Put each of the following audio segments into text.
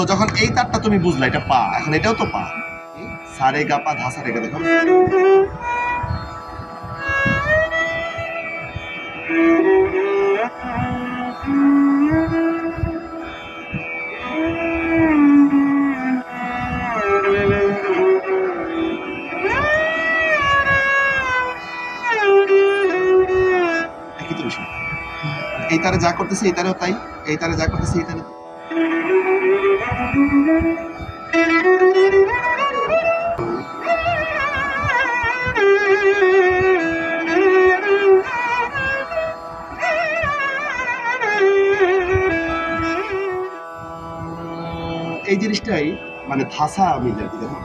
তো যখন এই তারটা তুমি বুঝলা, এটা পা, এখন এটাও তো পা। সারে গা, পা, ধা, সারে গা, দেখো। এই তারে যা করতেছে, এই তারেও তাই, এই তারে যা করতেছে, এই তারে এই জিনিসটাই মানে ভাষা কি, দেখো।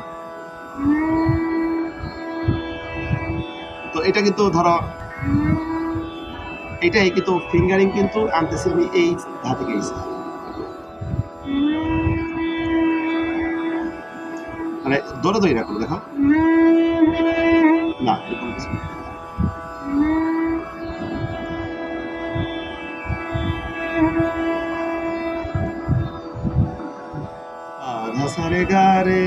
তো এটা কিন্তু ধরো এটাই কিন্তু ফিঙ্গারিং কিন্তু আনতেছি আমি এই ধা থেকে মানে দৌড়াদৌড়ি না করো দেখো। না এরকম কিছু গারে।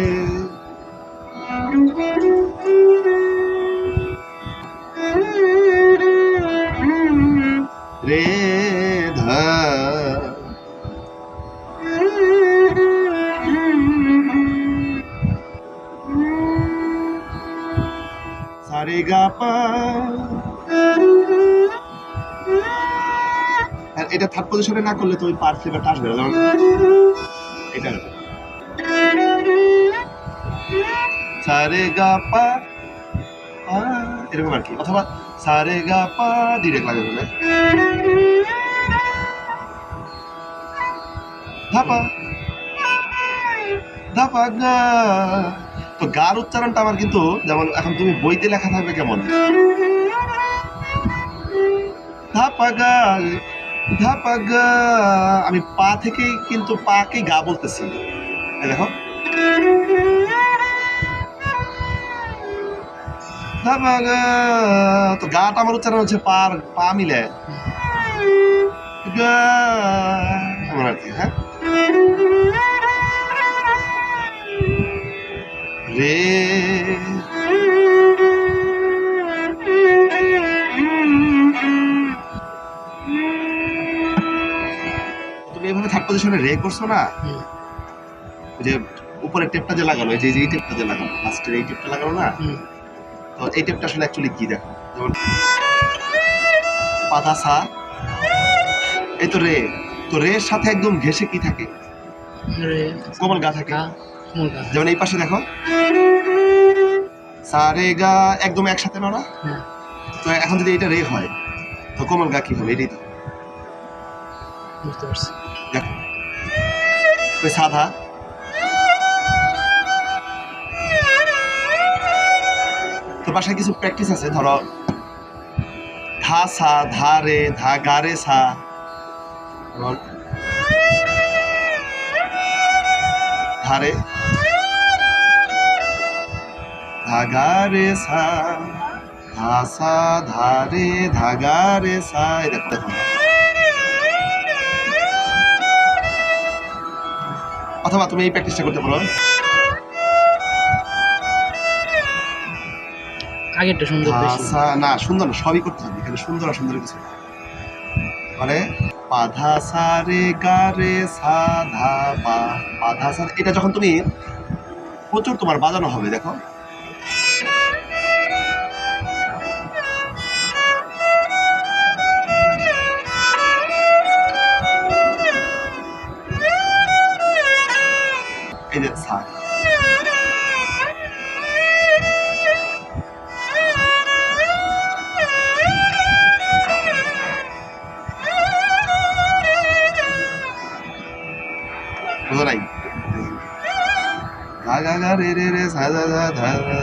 আর এটা থার্ড পজিশনে না করলে তো ওই পার ফ্লেভারটা আসবে না এটা সারে গা পা পা, এরকম আর কি। অথবা সারে গা পা ডিরেক্ট লাগে বলে ধাপা ধাপা গা। তো গার উচ্চারণটা আমার কিন্তু যেমন এখন তুমি বইতে লেখা থাকবে কেমন? আমি পা থেকেই কিন্তু পাকেই গা বলতেছি। দেখো। তো গাটা আমার উচ্চারণ হচ্ছে পার, পা মিলে। গা এমন আর কি হ্যাঁ? এভাবে থার্ড পজিশনে রে করছ না? ওই যে উপরের টেপটা যে লাগালো এই যে এই টেপটা যে লাগালো লাস্টের এই টেপটা লাগালো না। তো এই টেপটা আসলে অ্যাকচুয়ালি কি দেখো? যেমন পাতা সা এই তো রে তো রের সাথে একদম ঘেসে কি থাকে? রে কোমল গা থাকে। গা কোমল গা। যেমন এই পাশে দেখো। সা রে গা একদম একসাথে নড়া হ্যাঁ। তো এখন যদি এটা রে হয় তো কোমল গা কি হবে? এটাই তো। বুঝতে পারছি। ওই সাদা তো বাসায় কিছু প্র্যাকটিস আছে? ধরো, ধা সা, ধা রে, ধা গা রে সা। এবং ধারে ধা রে সা, ধা সা, ধা রে ধা রে সা। দেখো দেখো। অথবা তুমি এই প্র্যাকটিসটা করতে পারো। আগেরটা সুন্দর আচ্ছা না সুন্দর না সবই করতে হবে। এখানে সুন্দর আর সুন্দর কিছু। মানে পাধা সা রে গা রে সা ধা পা। পাধা সা এটা যখন তুমি প্রচুর তোমার বাজানো হবে দেখো। বুঝো নাই গা গা গা রে রে রে সা ধা ধা ধা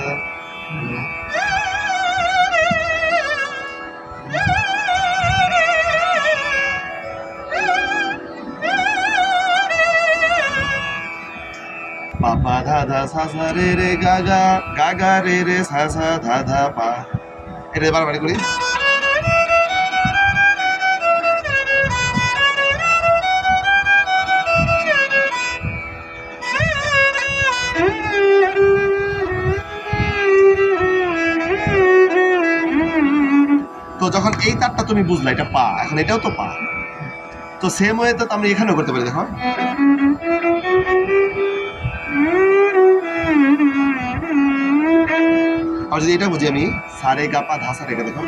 গা গা রে রে সা সা ধা ধা পা করি। তো যখন এই তারটা তুমি বুঝলা, এটা পা, এখন এটাও তো পা। তো সেম ওয়ে তো আমি এখানেও করতে পারি, দেখো। আর যদি এটা বুঝি আমি, সারে গাপা ধাসা রেখে দেখো।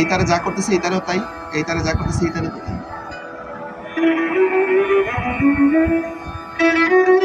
এই তারে যা করতেছে এই তারেও তাই এই তারে যা করতেছে এই তারে তো তাই